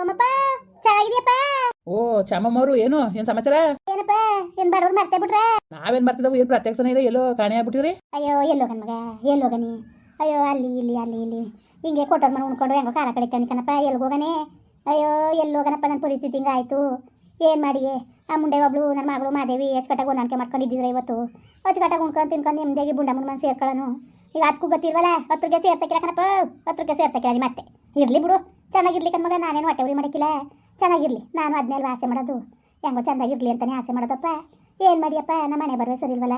ಸೋಮಪ್ಪ ಚೆನ್ನಾಗಿದ್ಯಪ್ಪ? ಓ ಚಾಮಮ್ಮವ್ರು ಏನು? ಏನು ಸಮಾಚಾರ? ಏನಪ್ಪ ಏನ್ ಬಡವ್ರು ಮರ್ತೇ ಬಿಟ್ರೆ? ನಾವೇನ್ ಮಾಡ್ತಿದ್ದವು ಏನ್ ಪ್ರತ್ಯಕ್ಷನ ಇಲ್ಲ ಎಲ್ಲೋ ಕಾಣೆ ಆಗ್ಬಿಟ್ಟಿದ್ರಿ? ಅಯ್ಯೋ ಎಲ್ಲೋಗನ್ ಮಗ ಎಲ್ಲೋಗನಿ ಅಯ್ಯೋ ಅಲ್ಲಿ ಇಲ್ಲಿ ಅಲ್ಲಿ ಇಲ್ಲಿ. ಹಿಂಗೆ ಕೊಟ್ಟೋರ್ ಮನೆ ಉಣ್ಕೊಂಡು ಹೆಂಗೋ ಖಾರ ಕಡಿತಾನೆ ಕಣಪ್ಪ ಎಲ್ಗೋಗನೆ ಅಯ್ಯೋ ಎಲ್ಲೋಗನಪ್ಪ ನನ್ನ ಪರಿಸ್ಥಿತಿ ಹಿಂಗಾಯ್ತು ಏನು ಮಾಡಿ ಆ ಮುಂಡೆ ಒಬ್ಳು ನನ್ನ ಮಗಳು ಮಾದೇವಿ ಅಚ್ಚುಕಟ್ಟಾಗಿ ಹೊಂದಾಣಿಕೆ ಮಾಡ್ಕೊಂಡಿದ್ದಿದ್ರೆ ಇವತ್ತು. ಅಚ್ಚುಕಟ್ಟಾಗಿ ಉಣ್ಕೊಂಡು ತಿನ್ಕೊಂಡು ನೆಮ್ಮದಿಯಾಗಿ ಬುಂಡ ಮುಂಡ್ ಮನೆ ಸೇರ್ಕೊಳ್ಳೋನು. ಈಗ ಅದಕ್ಕೂ ಗೊತ್ತಿಲ್ವಲ್ಲ? ಹತ್ರಕ್ಕೆ ಸೇರ್ಸಕ್ಕಿಲ್ಲ ಕಣಪ್ಪ ಹತ್ರಕ್ಕೆ ಸೇರ್ಸಕ್ಕಿಲ್ಲ ನೀ ಮತ್ತೆ. ಇರ್ಲಿ ಬಿಡು. ಚೆನ್ನಾಗಿರ್ಲಿ ಕಣ್ಮಗ ನಾನೇನು ಹೊಟ್ಟೆ ಉರಿ ಮಾಡಕ್ಕಿಲ್ಲ. ಚೆನ್ನಾಗಿರ್ಲಿ ನಾನು ಅದ್ಮೇಲೆ ಆಸೆ ಮಾಡೋದು. ಹೆಂಗೋ ಚೆಂದಾಗಿರ್ಲಿ ಅಂತಾನೆ ಆಸೆ ಮಾಡೋದಪ್ಪ. ಏನ್ ಮಾಡಿಯಪ್ಪ ನಮ್ಮ ಮನೆ ಬರ್ವೆ ಸರಿ ಇಲ್ವಲ್ಲ?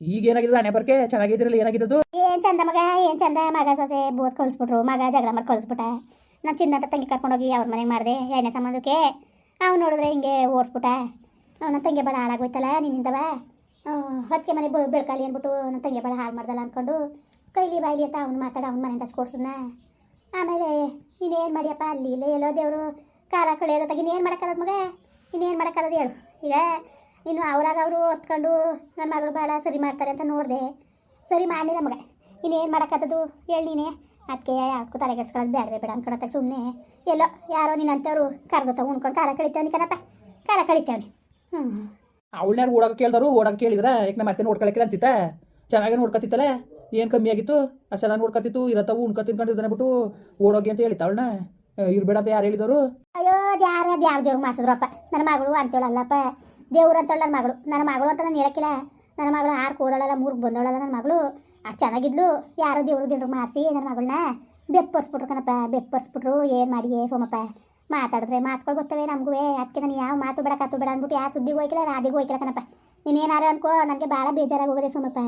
ಈಗ ಏನಾಗಿದೆ ಹಣೆ ಬರ್ಕೆ? ಚೆನ್ನಾಗಿದ್ರಲ್ಲ ಏನಾಗಿದ್ದು ಏನ್ ಚಂದ ಮಗ ಏನ್ ಚಂದ? ಮಗ ಸೊಸೆ ಬೋತ್ ಕಳಿಸ್ಬಿಟ್ರು ಮಗ ಜಗಳ ಮಾಡಿ ಕಳಿಸ್ಬಿಟ್ಟ ನಾನು ಚಿನ್ನ ತಂಗಿ ಕರ್ಕೊಂಡೋಗಿ ಅವ್ರ ಮನೆಗೆ ಮಾಡಿದೆ ಎಣ್ಣೆ ಸಂಬಂಧಕ್ಕೆ. ಅವ್ನು ನೋಡಿದ್ರೆ ಹಿಂಗೆ ಓಡಿಸ್ಬಿಟ್ಟ. ನನ್ನ ತಂಗಿ ಭಾಳ ಹಾಳಾಗೋಯ್ತಲ್ಲ ನಿನ್ನಿಂದವ ಹೊತ್ತಿಗೆ ಮನೆ ಬೆಳ್ಕಾಲಿ ಅಂದ್ಬಿಟ್ಟು ನನ್ನ ತಂಗಿ ಭಾಳ ಹಾಳು ಮಾಡ್ದಲ್ಲ ಅಂದ್ಕೊಂಡು ಕೈಲಿ ಬಾಯ್ಲಿ ಅಂತ ಅವ್ನು ಮಾತಾಡ ಅವ್ನ ಮನೆಯಿಂದ ಹಚ್ಕೊಡ್ಸನ್ನ ಆಮೇಲೆ ಇನ್ನೇನು ಮಾಡಿಯಪ್ಪ ಅಲ್ಲಿ ಇಲ್ಲಿ ಎಲ್ಲೋ ದೇವರು ಖಾರ ಕಳೆಯೋದ ತಗಿ ಇನ್ನೇನು ಮಾಡೋಕ್ಕಾಗದ ಮಗ? ಇನ್ನೇನು ಮಾಡೋಕ್ಕದ ಹೇಳು. ಈಗ ಇನ್ನು ಅವ್ರಾಗ ಅವರು ಹೊತ್ಕೊಂಡು ನನ್ನ ಮಗಳು ಭಾಳ ಸರಿ ಮಾಡ್ತಾರೆ ಅಂತ ನೋಡಿದೆ. ಸರಿ ಮಾಡಲಿಲ್ಲ ಮಗ. ಇನ್ನೇನು ಮಾಡೋಕ್ಕಾಗದು ಹೇಳಿ ನೀನೆ. ಅದಕ್ಕೆ ಯಾಕೂ ತಲೆ ಕೆಡ್ಸ್ಕೊಳ್ಳೋದು ಬೇಡವೇ ಬೇಡ ಅನ್ಕೊಳತ್ತೆ ಸುಮ್ಮನೆ ಎಲ್ಲೋ ಯಾರೋ ನಿನ್ನಂಥವ್ರು ಕರ್ಗೊತ್ತ ಉಣ್ಕೊಂಡು ಕಾಲ ಕಳಿತೇವನಿ ಕಣಪ್ಪ. ಕಾಲ ಕಳಿತೇವನಿ. ಹ್ಞೂ ಅವಳನ್ನ ಓಡೋಕೆ ಕೇಳಿದ್ರು ಓಡೋಕೆ ಕೇಳಿದ್ರೆ ಈಗ ನಮ್ಮ ಮತ್ತೆ ನೋಡ್ಕೊಳಕ್ಕೆ ಅಂತಿತ್ತ ಚೆನ್ನಾಗಿ ನೋಡ್ಕೊತಿತ್ತಲ್ಲ ಏನು ಕಮ್ಮಿ ಆಗಿತ್ತು? ಆ ಚೆನ್ನಾಗಿ ನೋಡ್ಕೊತಿತ್ತು ಇರತ್ತವು ಉಣ್ಕೊ ತಿನ್ಕೊಂಡಿದ್ದಾನೆ ಬಿಟ್ಟು ಓಡೋಗಿ ಅಂತ ಇವ್ರು ಇರ್ಬೇಡ ಅಂತ ಯಾರು ಹೇಳಿದವರು? ಅಯ್ಯೋ ಯಾರು, ಅದು ಯಾವ ದೇವ್ರು ಮಾಡಿಸಿದ್ರಪ್ಪ? ನನ್ನ ಮಗಳು ಅಂತೇಳಲ್ಲಪ್ಪ. ದೇವ್ರು ಅಂತೇಳಿ ನನ್ನ ಮಗಳು. ನನ್ನ ಮಗಳು ಅಂತ ನಾನು ಹೇಳಕ್ಕಿಲ್ಲ. ನನ್ನ ಮಗಳು ಆರು ಕೂದಳಲ್ಲ ಮೂರು ಬಂದವಳಲ್ಲ ನನ್ನ ಮಗಳು. ಅಷ್ಟು ಚೆನ್ನಾಗಿದ್ಲು. ಯಾರು ದೇವ್ರು ದೇವ್ರು ಮಾಡಿಸಿ ನನ್ನ ಮಗಳನ್ನ ಬೆಪ್ಪರ್ಸ್ಬಿಟ್ರು ಕಣಪ್ಪ. ಬೆಪ್ಪರ್ಸ್ಬಿಟ್ರು ಏನು ಮಾಡಿ ಏ ಸೋಮಪ್ಪ. ಮಾತಾಡಿದ್ರೆ ಮಾತುಗಳು ಗೊತ್ತವೆ ನಮಗೂ ಅದಕ್ಕೆ ನಾನು ಯಾವ ಮಾತು ಬೇಡ, ಕತ್ತು ಬೇಡ ಅಂದ್ಬಿಟ್ಟು ಯಾವ ಸುದ್ದಿಗೆ ಹೋಯ್ಕಿಲ್ಲ ರಾಧಿಗೆ ಹೋಯ್ಕಿಲ್ಲ ಕಣಪ್ಪ. ನೀನೇನಾರು ಅನ್ಕೋ, ನನಗೆ ಭಾಳ ಬೇಜಾರಾಗಿ ಹೋಗಿದೆ ಸೋಮಪ್ಪ.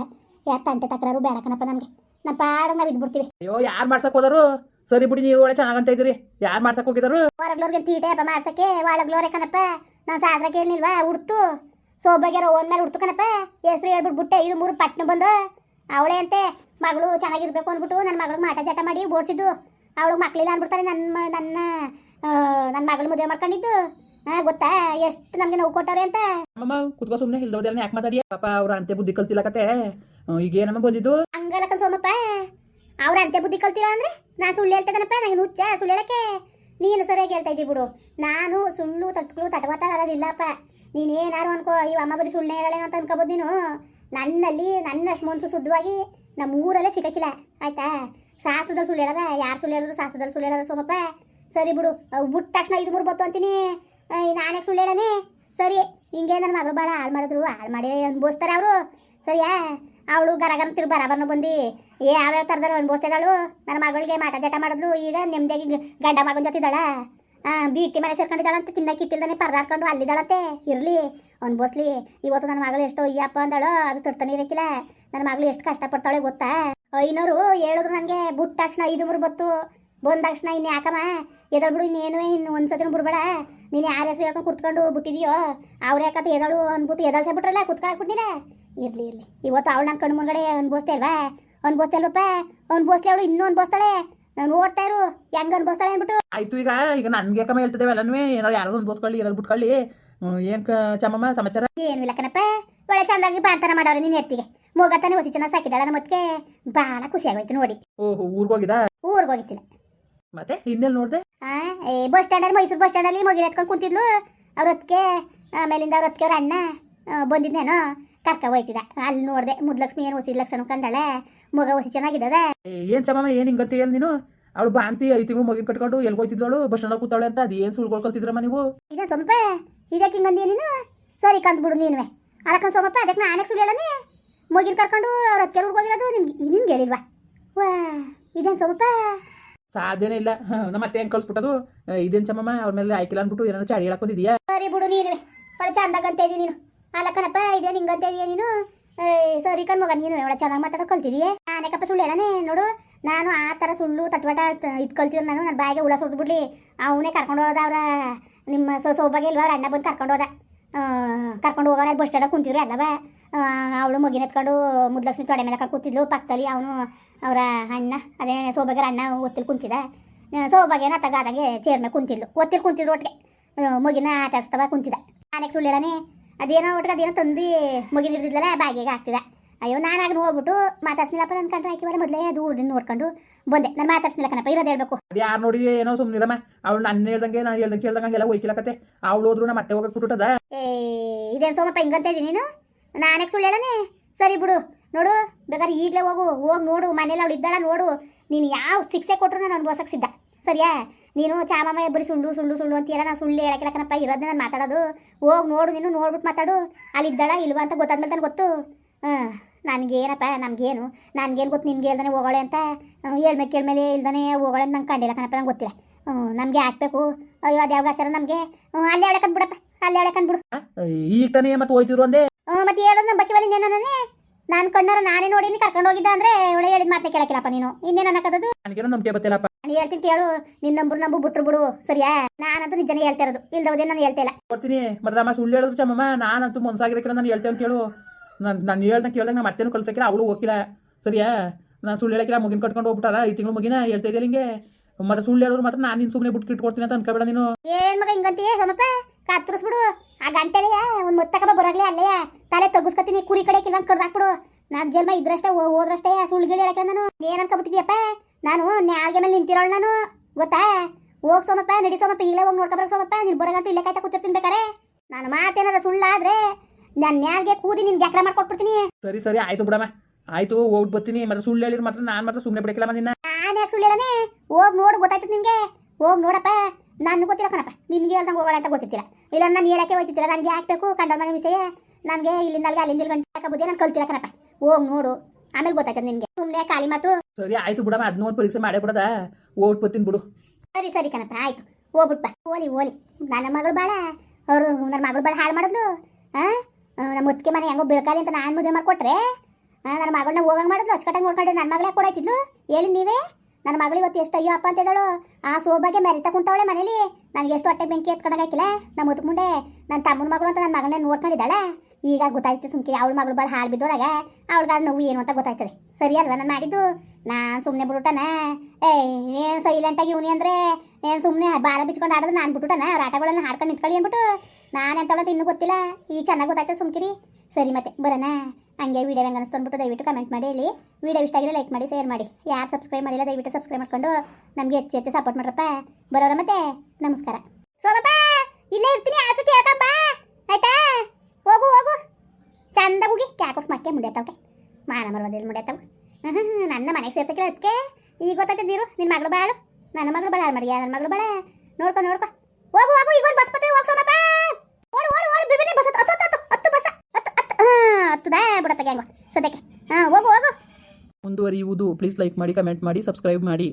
ಯಾರು ತಂಟೆ ತಕರಾರು ಬೇಡ ಕಣಪ್ಪ ನಮಗೆ. ನಮ್ಮ ಪಾಡ ನಾವು ಇದ್ಬಿಡ್ತೀವಿ. ಅಯ್ಯೋ ಯಾರು ಮಾಡ್ಸಕ್ ಹೋದರು? ಸರಿ ಬಿಡಿ ನೀವು ಒಳ್ಳೆ ಚೆನ್ನಾಗಂತ ಇದ್ದೀರಿ. ಯಾರು ಮಾಡ್ಸಕ್ ಹೋಗಿದ್ರು? ಹೊರಗ್ಲೋರ್ಗೆ ತೀಟೆ ಹಬ್ಬ ಮಾಡ್ಸಕ್ಕೆ ಒಳಗ್ಲೋರೆ ಕಣಪ್ಪ. ನಾನು ಸಾಸ್ರ ಕೇಳಿಲ್ವಾ ಉಡ್ತು. ಸೋಬಗೆರೋ ಒಂದ್ ಮೇಲೆ ಉಡ್ತು ಕಣಪ್ಪ. ಹೆಸರು ಹೇಳ್ಬಿಟ್ಟು ಬಿಟ್ಟೆ ಇದು ಮೂರು ಪಟ್ನ ಬಂದು. ಅವಳೇ ಅಂತೆ ಮಗಳು ಚೆನ್ನಾಗಿರ್ಬೇಕು ಅಂದ್ಬಿಟ್ಟು ನನ್ನ ಮಗಳಿಗೆ ಮಾಟ ಜಾಟ ಮಾಡಿ ಓಡಿಸಿದ್ದು ಅವಳು ಮಕ್ಳಿಲ್ಲ ಅಂದ್ಬಿಡ್ತಾರೆ ನನ್ನ ನನ್ನ ನನ್ನ ಮಗಳು ಮದುವೆ ಮಾಡ್ಕೊಂಡಿದ್ದು. ಹಾ ಗೊತ್ತಾ? ಎಷ್ಟು ನಮಗೆ ನೋವು ಕೊಟ್ಟವ್ರೆ ಅಂತ. ಅಮ್ಮಮ್ಮ ಕುತ್ಕೋ ಸುಮ್ಮನೆ ಇಲ್ದೋದೆಲ್ಲ ಯಾಕೆ ಮಾತಾಡಿ? ಪಾಪ ಅವ್ರ ಅಂತೆ ಬುದ್ಧಿ ಕಲ್ತಿಲ್ಲಕತ್ತೆ ಈಗ ಏನಮ್ಮ ಬಂದಿದ್ದು ಹಂಗಲ್ಲ ಸೋಮಪ್ಪ. ಅವ್ರ ಅಂತೆ ಬುದ್ಧಿ ಕಲ್ತೀರಾ ಅಂದ್ರೆ ನಾನು ಸುಳ್ಳು ಹೇಳ್ತದನಪ್ಪ ನಂಗೆ ಹುಚ್ಚ ಸುಳ್ಳು ಹೇಳಕ್ಕೆ. ನೀನು ಸರಿಯಾಗಿ ಹೇಳ್ತಾ ಇದ್ದಿ ಬಿಡು. ನಾನು ಸುಳ್ಳು ತಟ್ಗಳು ಇಲ್ಲಪ್ಪ ನೀನೇನಾರು ಅನ್ಕೋ, ಈ ಅಮ್ಮ ಬರೀ ಸುಳ್ಳು ಹೇಳಲೇನೋ ಅಂತ ಅನ್ಕೋಬೋದು ನೀನು. ನನ್ನಲ್ಲಿ ನನ್ನಷ್ಟು ಮನ್ಸು ಶುದ್ಧವಾಗಿ ನಮ್ಮ ಊರಲ್ಲೇ ಸಿಗಕ್ಕಿಲ್ಲ ಆಯ್ತಾ? ಸಾಹಸದ ಸುಳ್ಳು ಹೇಳದ? ಯಾರು ಸುಳ್ಳು ಹೇಳಿದ್ರು ಸಾಹಸದಲ್ಲಿ ಸುಳ್ಳು ಹೇಳದ ಸೋಮಪ್ಪ? ಸರಿ ಬಿಡು. ಬಿಟ್ಟ ತಕ್ಷಣ ಇದು ಮೂರು ಬತ್ತು ಅಂತೀನಿ. ನಾನೇ ಸುಳ್ಳು ಹೇಳನೆ? ಸರಿ, ಹಿಂಗೆ ನನ್ನ ಮಗಳು ಭಾಳ ಹಾಳು ಮಾಡಿದ್ರು, ಹಾಳು ಮಾಡಿ ಅನ್ಬೋಸ್ತಾರೆ ಅವರು. ಸರಿಯಾ? ಅವಳು ಗರಗರ ತಿರು ಬರಬನ್ನು ಬಂದು. ಏ, ಯಾವ್ಯಾವ ಥರದಲ್ಲಿ ಅನ್ಬೋಸ್ತಿದ್ದಾಳು ನನ್ನ ಮಗಳಿಗೆ ಮಾಟ ಜಟ ಮಾಡಿದ್ಲು. ಈಗ ನೆಮ್ಮದಿಯಾಗಿ ಗಂಡ ಮಗನ ಜೊತಿದ್ದಾಳ. ಹಾಂ ಬೀಟಿ ಮನೆ ಸೇರ್ಕೊಂಡಿದ್ದಾಳಂತ. ತಿನ್ನಕ್ಕೆ ಇಟ್ಟಿಲ್ದಾನೆ ಪರದಾಡ್ಕೊಂಡು ಅಲ್ಲಿದ್ದಾಳಂತೆ. ಇರಲಿ ಅನ್ಬೋಸ್ಲಿ ಇವತ್ತು ನನ್ನ ಮಗಳು ಎಷ್ಟು ಅಯ್ಯಪ್ಪ ಅಂದಾಳೋ, ಅದು ತೊಡ್ತಾನೆ ಇರಕ್ಕಿಲ್ಲ ನನ್ನ ಮಗಳು ಎಷ್ಟು ಕಷ್ಟಪಡ್ತಾಳೆ ಗೊತ್ತಾ? ಐನೂರು ಹೇಳಿದ್ರು ನನಗೆ ಬುಟ್ಟ ತಕ್ಷಣ ಐದು ಮೂರು ಬತ್ತು ಬಂದ ತಕ್ಷಣ ಇನ್ನು ಯಾಕಮ್ಮ ಎದುರು ಬಿಡು, ಇನ್ನೇನು, ಇನ್ನು ಒಂದು ಸತಿನೂ ಬಿಡ್ಬೇಡ ನೀನು ಯಾರ ಹೆಸರು ಹೇಳ್ಕೊಂಡು ಕುತ್ಕೊಂಡು ಬಿಟ್ಟಿದೀಯೋ ಅವ್ರು ಯಾಕಂತ ಎದಳು ಅಂದ್ಬಿಟ್ಟು ಎದಲ್ಸೆ ಬಿಟ್ರಲ್ಲ ಕುತ್ಕೊಳಕ್ಬಿಟ್ಟಿಲ್ಲ ಇರ್ಲಿ ಇರ್ಲಿ. ಇವತ್ತು ಅವಳು ನನ್ನ ಕಣ್ಣು ಮುಂಗಡೆ ಅನ್ಬೋಸ್ತೆ ಅಲ್ವಾ? ಅನ್ಬೋಸ್ತೆ ಅಲ್ವಪ್ಪ? ಅನ್ಬೋಸ್ಲಿ ಅವಳು ಇನ್ನೂ ಅನ್ಬೋಸ್ತಾಳೆ ನಾನು ನೋಡ್ತಾ ಇರು. ಹೆಂಗ ಅನ್ಬೋಸ್ತಾಳೆ ಅಂದ್ಬಿಟ್ಟು? ಆಯ್ತು ಈಗ ಈಗ ನನ್ಗೆ ಕಮ್ಮ ಹೇಳ್ತಿದ್ದೇವೆ ಎಲ್ಲನೂ ಏನಾರು ಯಾರೋ ಅನ್ಬೋಸ್ಕೊಳ್ಳಿ ಬೋಸ್ಕೊಳ್ಳಿ ಏನಾರು ಬಿಟ್ಕೊಳ್ಳಿ ಏನು ಚಮ್ಮಮ್ಮ ಸಮಾಚಾರ? ಏನಿಲ್ಲ ಇಲ್ಲ ಕಣಪ್ಪ. ಒಳ್ಳೆ ಚಂದಾಗಿ ಬಾಳ್ತಾನ ಮಾಡೋರು ನೀನು ಎತ್ತಿಗೆ ಮೂಗತ್ತಾನೆ ಹೊಸಿ ಚೆನ್ನಾಗಿ ಸಾಕಿದಾಳ ನಮ್ಮಕ್ಕೆ ಭಾಳ ಖುಷಿ ಆಗೋಯ್ತು ನೋಡಿ. ಓಹೋ ಊರಿಗೆ ಹೋಗಿದ ಊರಿಗೆ ಹೋಗಿತ್ತಿಲ್ಲ ಮತ್ತೆ ಇನ್ನೆಲ್ಲಿ ನೋಡಿದೆ? ಆ ಏ ಬಸ್ ಸ್ಟ್ಯಾಂಡಲ್ಲಿ ಮೈಸೂರು ಬಸ್ ಸ್ಟ್ಯಾಂಡಲ್ಲಿ ಮಗಿನ ಎತ್ಕೊಂಡು ಕುಂತಿದ್ಲು. ಅವ್ರ ಹೊತ್ತಿಗೆ ಆಮೇಲಿಂದ ಅವ್ರ ಹೊತ್ತಿಗೆ ಅವ್ರ ಅಣ್ಣ ಬಂದಿದ್ದೇನೋ ಕರ್ಕ ಹೋಯ್ತಿದ ಅಲ್ಲಿ ನೋಡಿದೆ ಮುದ್ಲಕ್ಷ್ಮಿ ಏನು ಹೊಸಿ ಲಕ್ಷಣ ಕಂಡಳೆ ಮಗ ಹೊಸಿ ಚೆನ್ನಾಗಿದ್ದದ. ಏನು ಚಮ್ಮ ಏನು ಹಿಂಗತ್ತೆ ಏನು ನೀನು? ಅವಳು ಬಾಂತಿ ಐದು ತಿಂಗಳು ಮಗಿನ ಕಟ್ಕೊಂಡು ಎಲ್ಲಿ ಹೋಯ್ತಿದ್ಳು ಬಸ್ ಸ್ಟ್ಯಾಂಡ್ ಕೂತಾಳೆ ಅಂತ ಅದು ಏನು ಸುಳ್ಕೊಳ್ಕೊಳ್ತಿದ್ರಮ್ಮ ನೀವು? ಇದೇ ಸೊಂಪ ಇದಕ್ಕೆ ಹಿಂಗಂದಿ ನೀನು? ಸರಿ ಕಂತ ಬಿಡು ನೀನುವೆ. ಅಲಕ್ಕನ್ ಸೋಮಪ್ಪ ಅದಕ್ಕೆ ನಾನೇ ಸುಳ್ಳು ಹೇಳನೆ ಮಗಿನ ಕರ್ಕೊಂಡು ಅವ್ರ ಹೊತ್ತಿಗೆ ಊರಿಗೆ ಹೋಗಿರೋದು ನಿಮ್ಗೆ ನಿಮ್ಗೆ ಹೇಳಿಲ್ವಾ? ವಾ ಇದೇನು ಸೋಮಪ್ಪ? ಸಾಧ್ಯನೇ ಇಲ್ಲ. ನಮ್ಮ ಅತ್ತೆ ಹೆಂಗೆ ಕಳ್ಸ್ಬಿಟ್ಟದು? ಇದೇನು ಚಮ್ಮಮ್ಮ ಅವ್ರ ಮೇಲೆ ಆಯ್ಕಿಲ್ಲ ಅಂದ್ಬಿಟ್ಟು ಏನಾದ್ರು ಚಾಡಿ ಹೇಳಕ್ ಬಂದಿದ್ಯಾ? ಸರಿ ಬಿಡು ನೀನು ಒಳ್ಳೆ ಚಂದಾಗಂತ ಇದೀನಿ ನೀನು. ಅಲ್ಲಕ್ಕನಪ್ಪ ಇದೇನು ಹಿಂಗಂತ ಇದೀಯ ನೀನು? ಸರಿ ಕಣ್ ಮಗ, ನೀನು ಒಳ್ಳೆ ಚೆನ್ನಾಗಿ ಮಾತಾಡೋಕೆ ಕಲ್ತಿದೀಯ? ನಾನೇಕಪ್ಪ ಸುಳ್ಳು ಹೇಳನೇ, ನೋಡು. ನಾನು ಆ ಥರ ಸುಳ್ಳು, ತಟ್ವಾಟ ಇದು ಕಲ್ತಿದ್ರು ನಾನು. ನನ್ನ ಬಾಯಿಗೆ ಹುಳ ಸುರಿದ್ಬಿಡ್ಲಿ ಅವನೇ ಕರ್ಕೊಂಡು ಹೋದ ಅವ್ರ, ನಿಮ್ಮ ಸೌಭಾಗ್ಯ ಇಲ್ವಾ? ಅವ್ರ ಅಣ್ಣ ಬಂದು ಕರ್ಕೊಂಡು ಹೋದ. ಕರ್ಕೊಂಡು ಹೋಗೋಣ, ಬಸ್ ಸ್ಟ್ಯಾಂಡಾಗ ಕುಂತಿದ್ರು ಎಲ್ಲವ ಅವಳು ಮಗಿನ ಎತ್ಕೊಂಡು ಮುದ್ಲಕ್ಷ್ಮಿ ತೊಡೆ ಮೇಲೆ ಕೂತಿದ್ಲು. ಪಕ್ಕದಲ್ಲಿ ಅವನು, ಅವರ ಅಣ್ಣ, ಅದೇ ಸೌಭಾಗ್ಯರ ಅಣ್ಣ ಒತ್ತಿಲ್ ಕುಂತಿದ್ದ. ಸೋಬಾಗೇನ ತಗಾದಂಗೆ ಚೇರ್ ಮೇಲೆ ಕುಂತಿದ್ಲು. ಒತ್ತಿಲ್ ಕುಂತಿದ್ರು ಒಟ್ಟಿಗೆ. ಮಗಿನ ಆಟ ಆಡಿಸ್ತವ ಕುಂತಿದ್ದ. ನಾನೇ ಸುಳ್ಳಿಲ್ಲನೇ ಅದೇನೋ ಒಟ್ಟಿಗೆ ಅದೇನೋ ತಂದು ಮಗಿನ ಹಿಡಿದಿದ್ದಲ್ಲ ಬಾಗಿಗೆ ಹಾಕ್ತಿದ್ದ. ಅಯ್ಯೋ ನಾನು ಆಗಿ ಹೋಗ್ಬಿಟ್ಟು ಮಾತಾಡ್ಸಿಲ್ಲಪ್ಪ ನನ್ನ ಕಂಡ್ರೆ? ಹಾಕಿವಲ್ಲ ಮೊದಲೇ ದೂರದಿಂದ ನೋಡ್ಕೊಂಡು ಬಂದೆ. ನಾನು ಮಾತಾಡ್ಸಿಲ್ಲ ಕಣಪ್ಪ ಇರೋದು ಹೇಳ್ಬೇಕು. ಅದು ಯಾರು ನೋಡಿ ಏನೋ ಸುಮ್ಮನಿರಮ್ಮ ಅವಳು ನನ್ನ ಹೇಳ್ದಂಗೆ ನಾನು ಹೇಳ್ದಂಗೆ ಕೇಳ್ದಂಗೆ ಎಲ್ಲ ಹೋಯ್ಕಿಲಕತ್ತೆ. ಅವಳು ಹೋದ್ರು ನಾ ಮತ್ತೆ ಹೋಗಕ್ಕೆ ಕುಟುಟದ ಏ ಇದೇನು ಸೋಮಪ್ಪ ಹಿಂಗಂತ ಇದ್ದೀನಿ ನೀನು? ನಾನೇ ಸುಳ್ಳು ಹೇಳನೆ? ಸರಿ ಬಿಡು. ನೋಡು ಬೇಕಾದ್ರೆ ಈಗಲೇ ಹೋಗು. ಹೋಗಿ ನೋಡು ಮನೇಲಿ ಅವಳು ಇದ್ದಾಳ ನೋಡು. ನೀನು ಯಾವ ಶಿಕ್ಷೆ ಕೊಟ್ಟರು ನಾನು ಅನುಭವಿಸಕ್ಕೆ ಸಿದ್ಧ. ಸರಿಯಾ? ನೀನು ಚಾಮಮ್ಮ ಬರೀ ಸುಳ್ಳು ಸುಳ್ಳು ಸುಳ್ಳು ಅಂತೀಯಲ್ಲ ನಾನು ಸುಳ್ಳು ಹೇಳಕ್ಕಿಲ್ಲ ಕಣಪ್ಪ. ಇರೋದನ್ನ ನಾನು ಮಾತಾಡೋದು. ಹೋಗಿ ನೋಡು ನೀನು ನೋಡ್ಬಿಟ್ಟು ಮಾತಾಡು. ಅಲ್ಲಿ ಇದ್ದಾಳ ಇಲ್ವಾ ಅಂತ ಗೊತ್ತಾದ್ಮೇಲೆ ತಾನೆ ಗೊತ್ತು. ಹಾಂ ನನಗೇನಪ್ಪ ನಮಗೇನು? ನನಗೇನು ಗೊತ್ತು ನಿಮ್ಗೆ ಹೇಳ್ದಾನೆ ಹೋಗೋಳೆ ಅಂತ? ಹೇಳ್ಬೇಕು ಕೇಳ್ಮೇಲೆ ಇಲ್ದಾನೆ ಹೋಗೋಳೆ ಅಂತ ನಂಗೆ ಕಂಡಿಲ್ಲ ಕಣಪ್ಪ ನಂಗೆ ಗೊತ್ತಿಲ್ಲ. ನಮಗೆ ಹಾಕ್ಬೇಕು ಅಯ್ಯೋ ಅದು ಯಾವ ಆಚಾರ ನಮಗೆ? ಅಲ್ಲೇ ಅವಳೆ ಬಿಡಪ್ಪ ಅಲ್ಲೇ ಅವಳೆ ಬಿಡು ಈಗ ತಾನೇ ಮತ್ತೆ ಹೋಯ್ತಿರು ಅಂದೆ? ಹ್ಞೂ ಮತ್ತೆ ಹೇಳೋದು ನಮ್ಮ ಬಕ್ಕಿವಲ್ಲಿ ನಾನೇ ನಾನು ಕಣ್ಣಾರ ನಾನೇ ನೋಡಿನಿ ಕರ್ಕೊಂಡು ಹೋಗಿದ್ದೆ ಅಂದ್ರೆ ಒಳ್ಳೆ ಹೇಳಿದ ಮಾತೇ ಕೇಳಕ್ಕಿಲ್ಲಪ್ಪ ನೀನು. ಇನ್ನೇನು ಅನ್ನಕದ್ದು ನನಗೇನು ನಂಬಿಕೆ ಬತ್ತಿಲ್ಲಪ್ಪ ನಾನು ಹೇಳ್ತೀನಿ ಕೇಳು ನಿನ್ನ ನಂಬರ್ ನಂಬು ಬಿಟ್ರು ಬಿಡು ಸರಿಯಾ? ನಾನಂತೂ ನಿಜನೇ ಹೇಳ್ತಾ ಇರೋದು ಇಲ್ದವದೇ ನಾನು ಹೇಳ್ತಾ ಇಲ್ಲ. ಕೊಡ್ತೀನಿ ಮತ್ತೆ ನಮ್ಮ ಸುಳ್ಳು ಹೇಳಿದ್ರು ಚಮ್ಮಮ್ಮ ನಾನಂತೂ ಮನ್ಸಾಗಿರಕ್ಕಿಲ್ಲ ನಾನು ಹೇಳ್ತೇನೆ ಕೇಳು. ನಾನು ನಾನು ಹೇಳ್ದಂಗೆ ಕೇಳ್ದಂಗೆ ನಾನು ಮತ್ತೇನು ಕಳ್ಸಕ್ಕಿಲ್ಲ, ಅವಳು ಹೋಗಿಲ್ಲ ಸರಿಯಾ? ನಾನು ಸುಳ್ಳು ಹೇಳಕ್ಕಿಲ್ಲ, ಮುಗಿನ ಕಟ್ಕೊಂಡು ಹೋಗ್ಬಿಟ್ಟಾರ? ಈ ತಿಂಗಳು ಮುಗಿನ? ಹೇಳ್ತಾ ಇದ್ದೆ ಹಿಂಗೆ ಮತ್ತೆ ಸುಳ್ಳು ಹೇಳಿದ್ರು ಮಾತ್ರ ನಾನು ನಿನ್ನ ಸುಮ್ಮನೆ ಬಿಟ್ಟು ಇಟ್ಕೊಡ್ತೀನಿ ಅಂತ ಅನ್ಕೋಬೇಡ ನೀನು. ಏನ್ ಮಗ ಹಿಂಗಂತೀಯ ಸಮಪ್ಪ ಕತ್ತರಿಸ್ಬಿಡು ಆ ಗಂಟೆಲೆಯ ಒಂದು ಮುತ್ತಕಬ ಬರಲಿ ಅಲ್ಲೇ. ತಲೆ ತಗ್ಗಿಸ್ಕೊತೀನಿ ಕುರಿ ಕಡೆ ಕಿಲ್ಲ ಕಡ್ದು ಹಾಕ್ಬಿಡು ನಾನು ಜನ್ಮ ಇದ್ರಷ್ಟೇ ಹೋದ್ರಷ್ಟೇ ಸುಳ್ಳು ಗಿಳಿ ಹೇಳಕ್ಕೆ ನಾನು. ಏನ್ ಅನ್ಕೊಬಿಟ್ಟಿದ್ಯಪ್ಪ? ನಾನು ನ್ಯಾಲ್ಗೆ ಮೇಲೆ ನಿಂತಿರೋಳು ನಾನು. ಗೊತ್ತಾ? ಹೋಗ್ ಸೋಮಪ್ಪ, ನಡಿ ಸೋಮಪ್ಪ, ಈಗಲೇ ಹೋಗಿ ನೋಡ್ಕೊಬರಕ್ ಸೋಮಪ್ಪ. ನೀನು ಬರಗಂಟು ಇಲ್ಲೇ ಕಾಯ್ತಾ ಕೂತಿರ್ತೀನಿ ಬೇಕಾರೆ. ನಾನು ಮಾತೇನಾರ ಸುಳ್ಳಾದ್ರೆ ನಾನು ನ್ಯಾಲ್ಗೆ ಕೂದಿ ನಿನ್ಗೆ ಎಕರೆ ಮಾಡ್ಕೊಟ್ಬಿಡ್ತೀನಿ ಸರಿ ಸರಿ ಆಯ್ತು ಬಿಡಮ್ಮ. ಆಯ್ತು ಹೋಗ್ಬಿಟ್ಟು ಬರ್ತೀನಿ. ಮತ್ತೆ ಸುಳ್ಳು ಹೇಳಿದ್ರೆ ಮಾತ್ರ ನಾನು ಮಾತ್ರ ಸುಮ್ಮನೆ ಬಿಡಕಿಲ್ಲ ನಿನ್ನ ನಾನು ಯಾಕೆ ಸುಳ್ಳು ಹೇಳನೆ ಹೋಗಿ ನೋಡು ಗೊತ್ತಾಯ್ತದೆ ನಿನಗೆ. ಹೋಗಿ ನೋಡಪ್ಪ. ನಾನು ಗೊತ್ತಿಲ್ಲ ಕಣಪ್ಪ. ನಿನ್ಗೆ ಹೇಳ್ದಂಗೆ ಹೋಗೋಣ ಅಂತ ಗೊತ್ತಿತ್ತಿಲ್ಲ ಇಲ್ಲ ನಾನು ಹೇಳಕ್ಕೆ ಹೋಯ್ತಿದ್ದಿಲ್ಲ ನನಗೆ ಹಾಕ್ಬೇಕು ಕಂಡ ಮನೆ ವಿಷಯ. ನಮಗೆ ಇಲ್ಲಿಂದ ಅಲ್ಲಿಗೆ ಅಲ್ಲಿಂದ ಗಂಟೆ ಹಾಕಬಹುದು ನಾನು ಕಲ್ತಿಲ್ಲ ಕಣಪ್ಪ. ಹೋಗಿ ನೋಡು. ಆಮೇಲೆ ಗೊತ್ತಾಯ್ತದೆ ನಿನಗೆ. ಸುಮ್ಮನೆ ಖಾಲಿ ಮಾತು. ಸರಿ ಆಯ್ತು ಬಿಡಮ್ಮ. ಅದನ್ನ ಒಂದು ಪರೀಕ್ಷೆ ಮಾಡೇ ಬಿಡದ. ಹೋಗ್ಬಿಟ್ಟು ಬರ್ತೀನಿ ಬಿಡು. ಸರಿ ಸರಿ ಕಣಪ್ಪ. ಆಯ್ತು. ಹೋಗ್ಬಿಟ್ಪ ಓಲಿ ಓಲಿ. ನನ್ನ ಮಗಳು ಬಾಳ ಅವರು ನನ್ನ ಮಗಳು ಬಾಳ ಹಾಳು ಮಾಡಿದ್ಲು. ಹಾಂ ನಮ್ಮ ಮುತ್ತಿಗೆ ಮನೆ ಹೆಂಗೋ ಬೀಳ್ಕಾಲಿ ಅಂತ ನಾನು ಮದುವೆ ಮಾಡಿಕೊಟ್ರೆ ನನ್ನ ಮಗಳನ್ನ ಹೋಗಂಗೆ ಮಾಡಿದ್ಲು, ಅಚ್ಚುಕಟ್ಟಂಗೆ ನೋಡ್ಕೊಂಡೆ ನನ್ನ ಮಗಳೇ ಕೊಡಾಯ್ತಿದ್ಲು. ಹೇಳಿ ನೀವೇ ನನ್ನ ಮಗಳು ಇವತ್ತು ಎಷ್ಟು ಅಯ್ಯೋ ಅಪ್ಪ ಅಂತ ಇದ್ದಾಳು, ಆ ಸೋಬಾಗೆ ಮೆರಿತಾ ಕುಂತವಳೆ ಮನೇಲಿ. ನನಗೆ ಎಷ್ಟು ಹೊಟ್ಟೆ ಬೆಂಕಿ ಎತ್ಕೊಂಡಾಗ ಹಾಕಿಲ್ಲ. ನಮ್ಮ ಮುತ್ತು ಮುಂದೆ ನನ್ನ ತಮ್ಮನ ಮಗಳು ಅಂತ ನನ್ನ ಮಗಳನ್ನ ನೋಡ್ಕೊಂಡಿದ್ದಾಳೆ. ಈಗ ಗೊತ್ತಾಯ್ತು ಸುಮ್ಕಿರಿ ಅವಳ ಮಗಳು ಭಾಳ ಹಾಳು ಬಿದ್ದೋದಾಗ ಅವಳಿಗೆ ಅದು ನೋವು ಏನು ಅಂತ ಗೊತ್ತಾಯ್ತದೆ. ಸರಿ ಅಲ್ವಾ ನಾನು ಮಾಡಿದ್ದು? ನಾನು ಸುಮ್ಮನೆ ಬಿಟ್ಬಿಟ್ಟನ. ಏ, ಏನು ಸೈಲೆಂಟಾಗಿ ಇವನಿ ಅಂದರೆ, ಏನು ಸುಮ್ಮನೆ ಬಾರ ಬಿಚ್ಕೊಂಡು ಆಡೋದು ನಾನು ಬಿಟ್ಬಿಟ್ಟನ. ಅವ್ರ ಆಟಗಳೆಲ್ಲ ಹಾಡ್ಕೊಂಡು ನಿಂತ್ಕೊಳ್ಳಿ ಅಂದ್ಬಿಟ್ಟು ನಾನು ಎಂತ ಇನ್ನೂ ಗೊತ್ತಿಲ್ಲ. ಈಗ ಚೆನ್ನಾಗಿ ಗೊತ್ತಾಯ್ತು ಸುಮ್ಕಿರಿ? ಸರಿ ಮತ್ತೆ, ಬರೋಣ. ಹಂಗೆ ವಿಡಿಯೋ ಹೆಂಗೆ ಅನಿಸ್ತು ಅಂದ್ಬಿಟ್ಟು ದಯವಿಟ್ಟು ಕಮೆಂಟ್ ಮಾಡಿ ಹೇಳಿ. ವಿಡಿಯೋ ಇಷ್ಟ ಆಗಿದ್ರೆ ಲೈಕ್ ಮಾಡಿ ಶೇರ್ ಮಾಡಿ. ಯಾರು ಸಬ್ಸ್ಕ್ರೈಬ್ ಮಾಡಿಲ್ಲ, ದಯವಿಟ್ಟು ಸಬ್ಸ್ಕ್ರೈಬ್ ಮಾಡ್ಕೊಂಡು ನಮಗೆ ಹೆಚ್ಚು ಹೆಚ್ಚು ಸಪೋರ್ಟ್ ಮಾಡ್ರಪ್ಪ. ಬರೋರ ಮತ್ತೆ, ನಮಸ್ಕಾರ. ಸೋಮಪ್ಪ, ಇಲ್ಲೇ ಇರ್ತೀನಿ ಆಸ್ಪತ್ರೆ ಹೇಳ್ಕಪ್ಪ ಆಯ್ತಾ? ಹೋಗು ಹೋಗು. ಚಂದ ಹೋಗಿ ಕ್ಯಾಕೋಸ್ ಮಕ್ಕೆ ಮುಡಿಯತ್ತವಕ್ಕೆ ಮಾನ ಮರವದಲ್ಲಿ ಮುಡಿಯತ್ತವು ನನ್ನ ಮನೆಗೆ ಸೇರ್ಸಕ್ಕಿಲ್ಲ ಅದಕ್ಕೆ ಈಗ ಗೊತ್ತಾಗ್ತಿದ್ದೀರು ನಿನ್ನ ಮಗಳು ಬಾಳು? ನನ್ನ ಮಗಳು ಬಾಳ ಮಾಡಿ ನನ್ನ ಮಗಳು ಬಾಳ. ನೋಡ್ಕೊ ನೋಡ್ಕೊ. ಹೋಗು ಹೋಗು, ಈಗ ಒಂದು ಬಸ್ ಬರ್ತದೆ ಹೋಗ್ ಸೋಮಪ್ಪ ಓಡು ಓಡು ಓಡು ಬಿಡ್ಬಿಡಿ ಬಸ್ ಹತ್ತು ಹತ್ತು ಹತ್ತು ಹತ್ತು ಬಸ್ ಹತ್ತು ಹತ್ತು ಹಾಂ ಹತ್ತದ ಸದ್ಯಕ್ಕೆ. ಹಾಂ ಹೋಗು ಹೋಗು. ಮುಂದುವರಿಯುವುದು ಪ್ಲೀಸ್ ಲೈಕ್ ಮಾಡಿ ಕಮೆಂಟ್ ಮಾಡಿ ಸಬ್ಸ್ಕ್ರೈಬ್ ಮಾಡಿ.